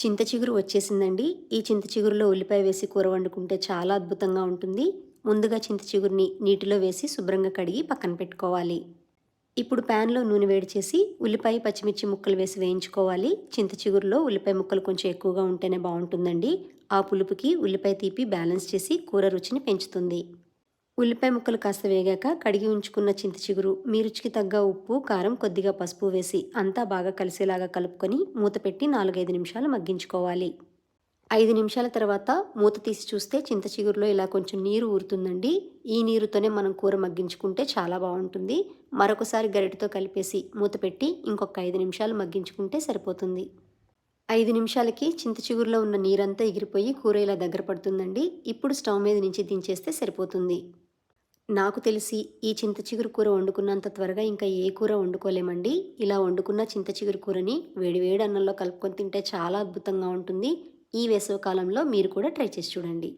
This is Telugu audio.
చింత చిగురు వచ్చేసిందండి. ఈ చింత చిగురులో ఉల్లిపాయ వేసి కూర వండుకుంటే చాలా అద్భుతంగా ఉంటుంది. ముందుగా చింత చిగురిని నీటిలో వేసి శుభ్రంగా కడిగి పక్కన పెట్టుకోవాలి. ఇప్పుడు ప్యాన్లో నూనె వేడి చేసి ఉల్లిపాయ పచ్చిమిర్చి ముక్కలు వేసి వేయించుకోవాలి. చింత చిగురులో ఉల్లిపాయ ముక్కలు కొంచెం ఎక్కువగా ఉంటేనే బాగుంటుందండి. ఆ పులుపుకి ఉల్లిపాయ తీపి బ్యాలెన్స్ చేసి కూర రుచిని పెంచుతుంది. ఉల్లిపాయ ముక్కలు కాస్త వేగాక కడిగి ఉంచుకున్న చింత చిగురు మీ రుచికి తగ్గ ఉప్పు కారం కొద్దిగా పసుపు వేసి అంతా బాగా కలిసేలాగా కలుపుకొని మూత పెట్టి నాలుగైదు నిమిషాలు మగ్గించుకోవాలి. ఐదు నిమిషాల తర్వాత మూత తీసి చూస్తే చింత చిగురులో ఇలా కొంచెం నీరు ఊరుతుందండి. ఈ నీరుతోనే మనం కూర మగ్గించుకుంటే చాలా బాగుంటుంది. మరొకసారి గరిటతో కలిపేసి మూత పెట్టి ఇంకొక ఐదు నిమిషాలు మగ్గించుకుంటే సరిపోతుంది. ఐదు నిమిషాలకి చింత చిగురులో ఉన్న నీరంతా ఎగిరిపోయి కూర ఇలా దగ్గర పడుతుందండి. ఇప్పుడు స్టవ్ మీద నుంచి దించేస్తే సరిపోతుంది. నాకు తెలిసి ఈ చింత చిగురు కూర వండుకున్నంత త్వరగా ఇంకా ఏ కూర వండుకోలేమండి. ఇలా వండుకున్న చింత చిగురు కూరని వేడివేడి అన్నంలో కలుపుకొని తింటే చాలా అద్భుతంగా ఉంటుంది. ఈ వేసవికాలంలో మీరు కూడా ట్రై చేసి చూడండి.